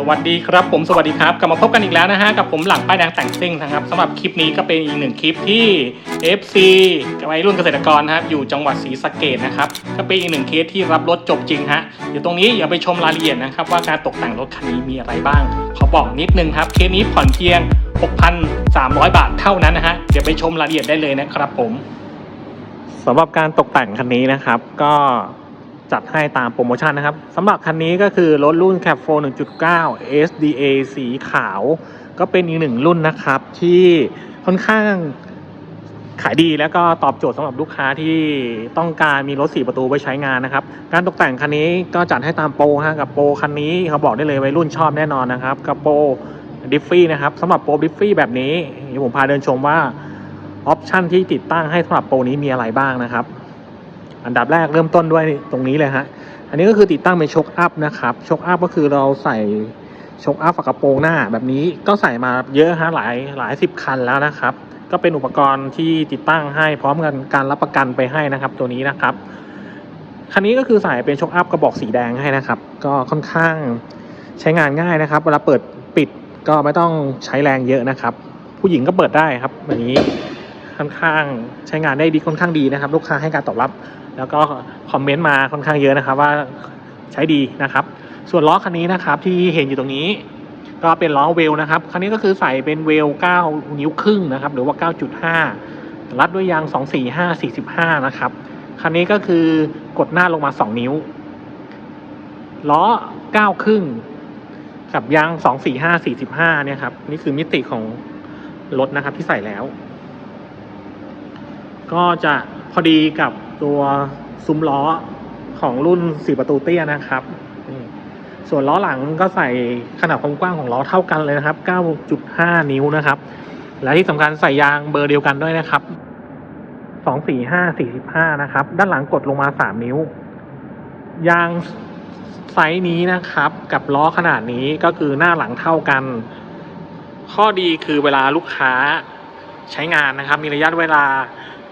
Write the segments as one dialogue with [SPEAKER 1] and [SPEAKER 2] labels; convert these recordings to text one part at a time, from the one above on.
[SPEAKER 1] สวัสดีครับผมสวัสดีครับกลับมาพบกันอีกแล้วนะฮะกับผมหลังป้ายแดงแต่งซิ่งนะครับสำหรับคลิปนี้ก็เป็นอีกหนึ่งคลิปที่ FC กับวัยรุ่นเกษตรกรนะครับอยู่จังหวัดศรีสะเกดนะครับก็เป็นอีกหนึ่งเคสที่รับรถจบจริงฮะเดี๋ยวตรงนี้อย่าไปชมรายละเอียดนะครับว่าการตกแต่งรถคันนี้มีอะไรบ้าง ขอบอกนิดนึงครับเคสนี้ผ่อนเพียง 6,300 บาทเท่านั้นนะฮะเดี๋ยวไปชมรายละเอียดได้เลยนะครับผมสำหรับการตกแต่งคันนี้นะครับก็ จัดให้ตามโปรโมชั่นนะครับสำหรับคันนี้ก็คือรถรุ่น c a p 4 1.9 SDA สีขาว ก็เป็นอีกหนึ่งรุ่นนะครับ ที่ค่อนข้างขายดีแล้วก็ตอบโจทย์สำหรับลูกค้าที่ต้องการมีรถ 4 ประตูไว้ใช้งานนะครับ การตกแต่งคันนี้ก็จัดให้ตามโปรฮะกับโปรคันนี้เขาบอกได้เลยวัยรุ่นชอบแน่นอนนะครับกับโปรดิฟฟี่นะครับสำหรับโปรดิฟฟี่แบบนี้เดี๋ยวผมพาเดินชมว่าออปชันที่ติดตั้งให้สำหรับโปรนี้มีอะไรบ้างนะครับ อันดับแรกเริ่มต้นด้วยตรงนี้เลยฮะ อันนี้ก็คือติดตั้งเป็นช็อคอัพนะครับช็อคอัพก็คือเราใส่ช็อคอัพฝากระโปรงหน้าแบบนี้ก็ใส่มาเยอะฮะหลายหลายสิบคันแล้วนะครับ ก็เป็นอุปกรณ์ที่ติดตั้งให้พร้อมกันการรับประกันไปให้นะครับ ตัวนี้นะครับ คันนี้ก็คือใส่เป็นช็อคอัพกระบอกสีแดงให้นะครับ ก็ค่อนข้างใช้งานง่ายนะครับ เวลาเปิดปิดก็ไม่ต้องใช้แรงเยอะนะครับ ผู้หญิงก็เปิดได้ครับแบบนี้ ค่อนข้างใช้งานได้ดีค่อนข้างดีนะครับ ลูกค้าให้การตอบรับ แล้วก็คอมเมนต์มาค่อนข้างเยอะนะครับ ว่าใช้ดีนะครับ ส่วนล้อคันนี้นะครับที่เห็นอยู่ตรงนี้ ก็เป็นล้อเวลนะครับคันนี้ก็คือใส่เป็นเวล 9 นิ้วครึ่งนะครับ หรือว่า 9.5 รัดด้วยยาง 245 45 นะครับคันนี้ก็คือกดหน้าลงมา 2 นิ้ว ล้อ 9 ครึ่ง กับยาง 245 45 เนี่ยครับ นี่คือมิติของรถนะครับที่ใส่แล้ว ก็จะพอดีกับตัวซุ้มล้อของรุ่น4ประตูเตี้ยนะครับ ส่วนล้อหลังก็ใส่ขนาดความกว้างของล้อเท่ากันเลยนะครับ 9.5 นิ้วนะครับ และที่สำคัญใส่ยางเบอร์เดียวกันด้วยนะครับ 245 45 นะครับ ด้านหลังกดลงมา 3 นิ้ว ยางไซส์นี้นะครับ กับล้อขนาดนี้ก็คือหน้าหลังเท่ากัน ข้อดีคือเวลาลูกค้าใช้งานนะครับ มีระยะเวลา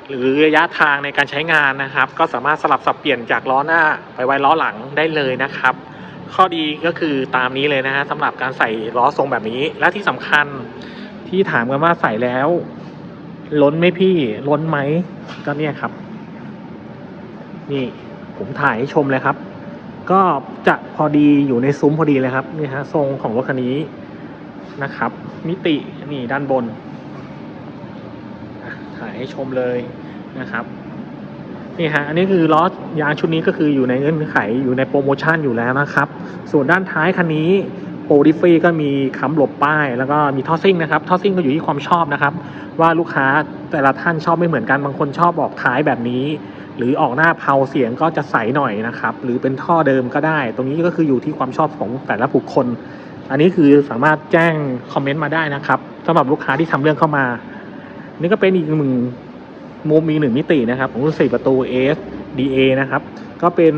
[SPEAKER 1] หรือระยะทางในการใช้งานนะครับ ก็สามารถสลับสับเปลี่ยนจากล้อหน้าไปไว้ล้อหลังได้เลยนะครับ ข้อดีก็คือตามนี้เลยนะฮะสำหรับการใส่ล้อทรงแบบนี้ และที่สำคัญที่ถามกันว่าใส่แล้ว ล้นไหมพี่ล้นไหมก็เนี่ยครับ นี่ผมถ่ายให้ชมเลยครับ ก็จะพอดีอยู่ในซุ้มพอดีเลยครับนี่ฮะทรงของรถคันนี้นะครับ มิตินี่ด้านบน ถ่ายให้ชมเลยนะครับนี่ฮะอันนี้คือล้อยางชุดนี้ก็คืออยู่ในเงื่อนไขอยู่ในโปรโมชั่นอยู่แล้วนะครับ ส่วนด้านท้ายคันนี้โปรดิฟฟี่ก็มีค้ำหลบป้าย แล้วก็มีท่อซิ่งนะครับท่อซิ่งก็อยู่ที่ความชอบนะครับ ว่าลูกค้าแต่ละท่านชอบไม่เหมือนกันบางคนชอบออกท้ายแบบนี้ หรือออกหน้าเพาเสียงก็จะใสหน่อยนะครับหรือเป็นท่อเดิมก็ได้ ตรงนี้ก็คืออยู่ที่ความชอบของแต่ละบุคคล อันนี้คือสามารถแจ้งคอมเมนต์มาได้นะครับสำหรับลูกค้าที่ทำเรื่องเข้ามา นี่ก็เป็นอีกหนึ่งมุมอีกหนึ่งมิตินะครับของรุ่น4ประตู S DA นะครับ ก็เป็น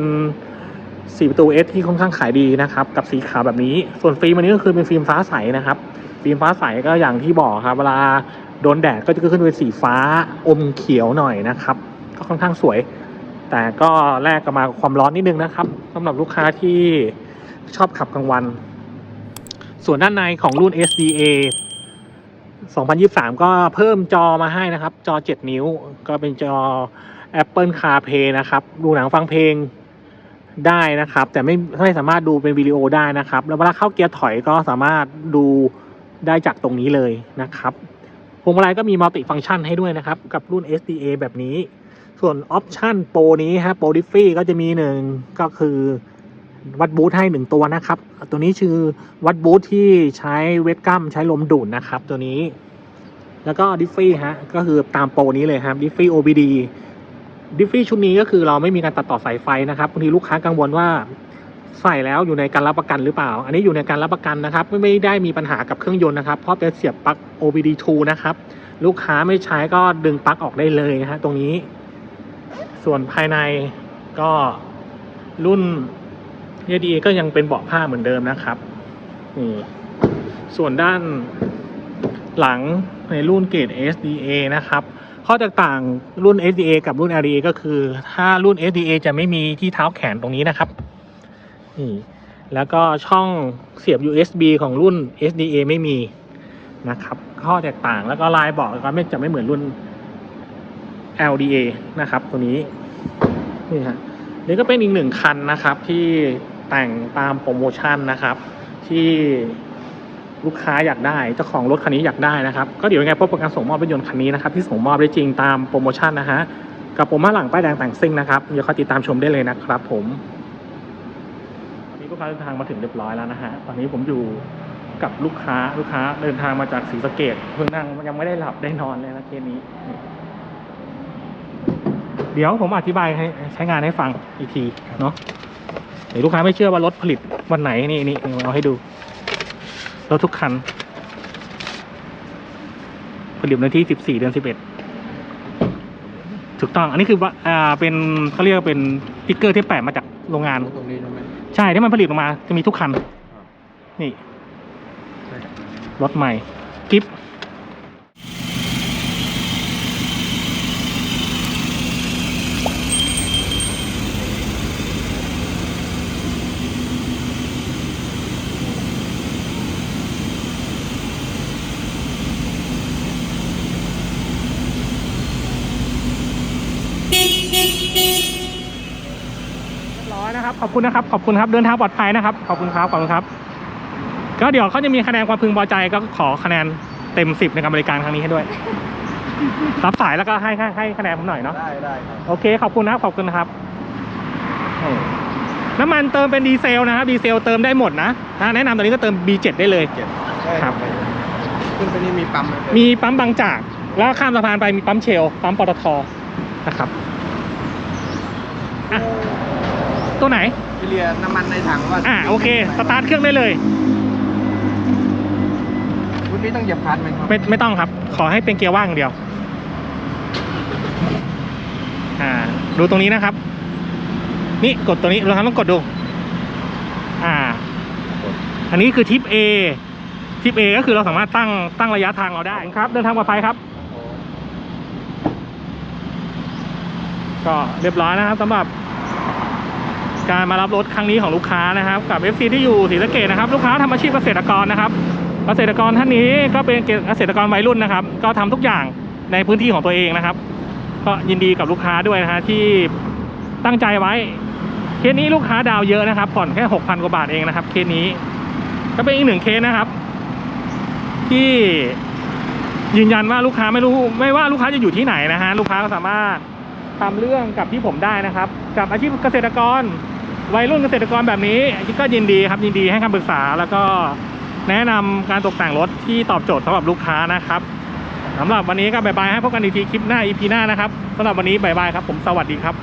[SPEAKER 1] 4ประตู S ที่ค่อนข้างขายดีนะครับ กับสีขาวแบบนี้ ส่วนฟิล์มอันนี้ก็คือเป็นฟิล์มฟ้าใสนะครับ ฟิล์มฟ้าใสก็อย่างที่บอกครับเวลาโดนแดดก็จะขึ้นเป็นสีฟ้าอมเขียวหน่อยนะครับ ก็ค่อนข้างสวย แต่ก็แลกกับมาความร้อนนิดนึงนะครับสำหรับลูกค้าที่ชอบขับกลางวัน ส่วนด้านในของรุ่น SDA 2023 ก็เพิ่มจอมาให้นะครับ จอ 7 นิ้ว ก็เป็นจอ Apple CarPlay นะครับ ดูหนังฟังเพลงได้นะครับ แต่ไม่ไม่สามารถดูเป็นวิดีโอได้นะครับ แล้วเวลาเข้าเกียร์ถอยก็สามารถดูได้จากตรงนี้เลยนะครับพวงมาลัยก็มีมัลติฟัง c t ชันให้ด้วยนะครับ กับรุ่น SDA แบบนี้ ส่วนออปชันโปรนี้ฮะโปรดิฟฟี่ก็จะมีหนึ่งก็คือ วัดบูทให้หนึ่งตัวนะครับ ตัวนี้คือวัดบูทที่ใช้เวทกัมใช้ลมดูดนะครับ ตัวนี้ แล้วก็ดิฟฟี่ฮะก็คือตามโปรนี้เลยครับดิฟฟี่ OBD ดิฟฟี่ชุดนี้ก็คือเราไม่มีการตัดต่อสายไฟนะครับบางทีลูกค้ากังวลว่าใส่แล้วอยู่ในการรับประกันหรือเปล่า อันนี้อยู่ในการรับประกันนะครับ ไม่ไม่ได้มีปัญหากับเครื่องยนต์นะครับเพราะเป็นเสียบปลั๊ก OBD2 นะครับ ลูกค้าไม่ใช้ก็ดึงปลั๊กออกได้เลยนะฮะตรงนี้ ส่วนภายในก็รุ่น ADA ก็ยังเป็นเบาะผ้าเหมือนเดิมนะครับนี่ส่วนด้านหลังในรุ่นเกรด SDA นะครับ ข้อแตกต่างรุ่น SDA กับรุ่น LDA ก็คือ ถ้ารุ่น SDA จะไม่มีที่เท้าแขนตรงนี้นะครับนี่แล้วก็ช่องเสียบ USB ของรุ่น SDA ไม่มีนะครับ ข้อแตกต่างแล้วก็ลายเบอกก็ไม่จะไม่เหมือนรุ่น LDA นะครับ ตัวนี้นี่ฮะนี่ก็เป็นอีกหนึ่งคันนะครับที่ แต่งตามโปรโมชั่นนะครับ ที่ลูกค้าอยากได้เจ้าของรถคันนี้อยากได้นะครับก็เดี๋ยวยังไงพบกับการส่งมอบรถยนต์คันนี้นะครับที่ส่งมอบได้จริงตามโปรโมชั่นนะฮะกับผมมาหลังป้ายแดงแต่งซิ่งนะครับเดี๋ยวคอยติดตามชมได้เลยนะครับ ผมตอนนี้ลูกค้าเดินทางมาถึงเรียบร้อยแล้วนะฮะตอนนี้ผมอยู่กับลูกค้าลูกค้าเดินทางมาจากศรีสะเกดเพิ่งนั่งยังไม่ได้หลับได้นอนเลยนะเคสนี้ เดี๋ยวผมอธิบายให้ใช้งานให้ฟังอีกทีเนาะ ดี๋ยวลูกค้าไม่เชื่อว่ารถผลิตวันไหนนี่นี่เอาให้ดูรถทุกคัน ผลิตวันที่สิบสี่เดือนสิบเอ็ดถูกต้องอันนี้คือว่าอ่าเป็นเขาเรียกว่าเป็นสติ๊กเกอร์ที่แปะมาจากโรงงาน
[SPEAKER 2] ตรงนี้ใช่ไหม
[SPEAKER 1] ใช่ที่มันผลิตออกมาจะมีทุกคัน นี่
[SPEAKER 2] ใช่
[SPEAKER 1] รถใหม่กิฟเรียบร้อย นะครับ ขอบคุณนะครับ ขอบคุณครับ เดินทางปลอดภัยนะครับ ขอบคุณครับ ขอบคุณครับ ก็เดี๋ยวเขาจะมีคะแนนความพึงพอใจก็ขอคะแนนเต็มสิบในการบริการครั้งนี้ให้ด้วย รับสายแล้วก็ให้ให้ให้คะแนนผมหน่อยเนาะ
[SPEAKER 2] ได้ได้ครับ
[SPEAKER 1] โอเค ขอบคุณนะครับ ขอบคุณนะครับโอ้น้ำมันเติมเป็นดีเซลนะครับ ดีเซลเติมได้หมดนะนะแนะนำตอนนี้ก็เติม B7 ได้เลย
[SPEAKER 2] เจ็ดใช่
[SPEAKER 1] ครับ
[SPEAKER 2] ขึ้นไปนี่มีปั๊มไหม
[SPEAKER 1] มีปั๊มบางจาก แล้วข้ามสะพานไปมีปั๊มเชลปั๊มปตทนะครับอะ ตัวไหน
[SPEAKER 2] พี่เรียน้ำมันในถังว่า
[SPEAKER 1] อะโอเคสตาร์ทเครื่องได้เลย
[SPEAKER 2] รุ่นนี้ต้องเหยียบคลันไหมครับ
[SPEAKER 1] ไม่ไม่ต้องครับ ขอให้เป็นเกียร์ว่างอย่างเดียว อ่า ดูตรงนี้นะครับ นี่กดตัวนี้เราทำต้องกดดู อ่า อันนี้คือทิป A ทิป A ก็คือเราสามารถตั้งตั้งระยะทางเราได้ครับ เดินทางปลอดภัยครับ ก็เรียบร้อยนะครับสำหรับ การมารับรถครั้งนี้ของลูกค้านะครับ กับ FC ที่อยู่ศรีสะเกดนะครับ ลูกค้าทำอาชีพเกษตรกรนะครับ เกษตรกรท่านนี้ก็เป็นเกษตรกรวัยรุ่นนะครับ ก็ทำทุกอย่างในพื้นที่ของตัวเองนะครับ ก็ยินดีกับลูกค้าด้วยนะฮะที่ตั้งใจไว้เคสนี้ลูกค้าดาวเยอะนะครับผ่อนแค่หกพันกว่าบาทเองนะครับเคสนี้ ก็เป็นอีกหนึ่งเคสนะครับ ที่ยืนยันว่าลูกค้าไม่รู้ไม่ว่าลูกค้าจะอยู่ที่ไหนนะฮะลูกค้าก็สามารถทำเรื่องกับที่ผมได้นะครับ กับอาชีพเกษตรกร วัยรุ่นเกษตรกรแบบนี้ก็ยินดีครับยินดีให้คำปรึกษาแล้วก็แนะนำการตกแต่งรถที่ตอบโจทย์สำหรับลูกค้านะครับสำหรับวันนี้ก็บายบายให้พบกันอีกทีคลิปหน้า EP หน้านะครับสำหรับวันนี้บายบายครับผมสวัสดีครับ